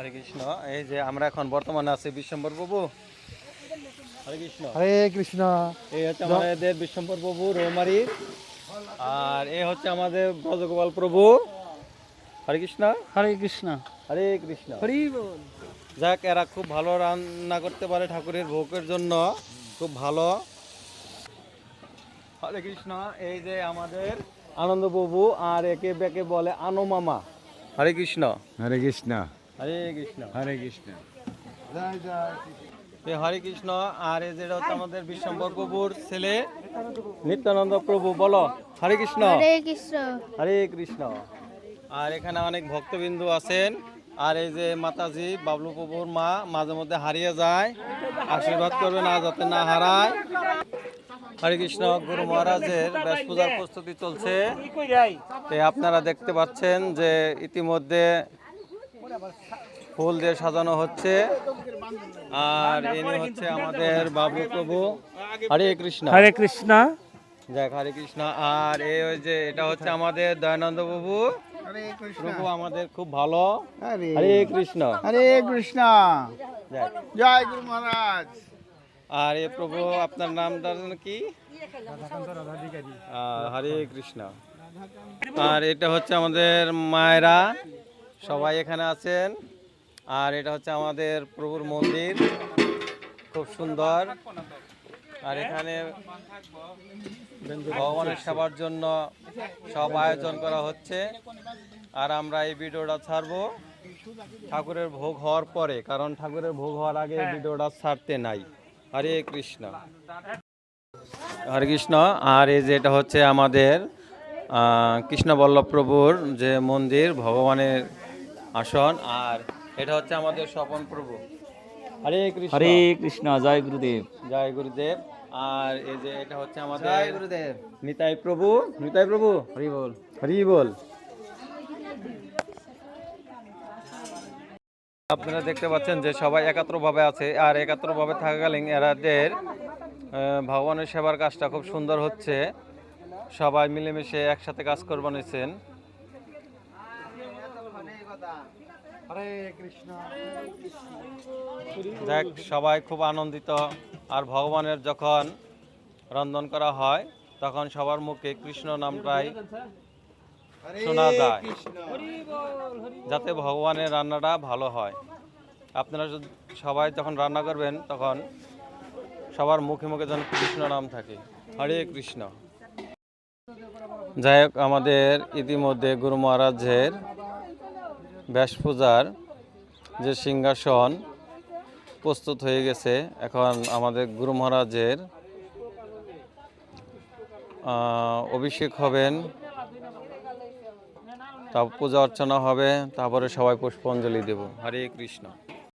হরে কৃষ্ণ। এই যে আমরা এখন বর্তমানে আছি বিশ্বম্বর প্রভু হরে কৃষ্ণ। হরে কৃষ্ণ। এই হচ্ছে আমাদের বিশ্বম্বর প্রভু রৌমারি। আর এই হচ্ছে আমাদের ব্রজগোপাল প্রভু। হরে কৃষ্ণ। হরে কৃষ্ণ। হরে কৃষ্ণ। হরি যাক এরা খুব ভালো রান্না করতে পারে ঠাকুরের ভোগের জন্য। খুব ভালো। হরে কৃষ্ণ এই যে আমাদের আনন্দ প্রভু আর একে বেকে বলে আনো মামা। হরে কৃষ্ণ। হরে কৃষ্ণ। হরে কৃষ্ণ। হরে কৃষ্ণ। এ হরে কৃষ্ণ আর এই যেটা হচ্ছে আমাদের বিশ্বম্বর প্রভুর ছেলে নিত্যানন্দ প্রভু বলো হরে কৃষ্ণ। হরে কৃষ্ণ। হরে কৃষ্ণ। আর এখানে অনেক ভক্তবিন্দু আছেন। আর এই যে মাতাজি বাবলু প্রভুর মা মাঝে মধ্যে হারিয়ে যায়। আশীর্বাদ করবে না যাতে না হারায়। হরে কৃষ্ণ গুরু মহারাজের ব্যাস পূজার প্রস্তুতি চলছে। তো আপনারা দেখতে পাচ্ছেন যে ইতিমধ্যে ফুল দিয়ে সাজানো হচ্ছে। আর ইনি হচ্ছে আমাদের বাবু প্রভু। হরে কৃষ্ণ। হরে কৃষ্ণ। যাক হরে কৃষ্ণ। আর এই ওই যে এটা হচ্ছে আমাদের দয়ানন্দ বাবু প্রভু আমাদের খুব ভালো। হরে কৃষ্ণ। হরে কৃষ্ণ। জয় গুরু মহারাজ। আর এ প্রভু আপনার নামটা যেন কি? হরে কৃষ্ণ। আর এটা হচ্ছে আমাদের মায়েরা। সবাই এখানে আছেন। আর এটা হচ্ছে আমাদের প্রভুর মন্দির। খুব সুন্দর। আর এখানে ভগবানের সেবার জন্য সব আয়োজন করা হচ্ছে। আর আমরা এই ভিডিওটা ছাড়বো ঠাকুরের ভোগ হওয়ার পরে, কারণ ঠাকুরের ভোগ হওয়ার আগে ভিডিওটা ছাড়তে নাই। হরে কৃষ্ণ। হরে কৃষ্ণ। আর এই যে এটা হচ্ছে আমাদের কৃষ্ণবল্লভ প্রভুর যে মন্দির, ভগবানের আসন আর এটা হচ্ছে আমাদের স্বপন প্রভু। হরে কৃষ্ণ। হরে কৃষ্ণ জয় গুরুদেব। জয় গুরুদেব। আর এই যে এটা হচ্ছে আমাদের জয় গুরুদেব। নিতাই প্রভু। নিতাই প্রভু? হরি বল। হরি বল। আপনারা দেখতে পাচ্ছেন যে সবাই একাত্রভাবে আছে আর একাত্রভাবে থাকাকালীন এরাদের আহ, ভগবানের সেবার কাজটা খুব সুন্দর হচ্ছে। সবাই মিলেমিশে একসাথে কাজ কৃষ্ণ দেখ সবাই খুব আনন্দিত। আর ভগবানের যখন রন্ধন করা হয় তখন সবার মুখে কৃষ্ণ নামটাই শোনা যায়। যাতে ভগবানের রান্নাটা ভালো হয়। আপনারা সবাই যখন রান্না করবেন তখন সবার মুখে মুখে যেন কৃষ্ণ নাম থাকে। হরে কৃষ্ণ। যাই হোক আমাদের ইতিমধ্যে গুরু মহারাজের ব্যাস পূজার যে সিংহাসন প্রস্তুত হয়ে গেছে এখন আমাদের গুরু মহারাজের অভিষেক হবেন, তারপর পূজা অর্চনা হবে, তারপরে সবাই পুষ্পাঞ্জলি দেব। হরে কৃষ্ণ।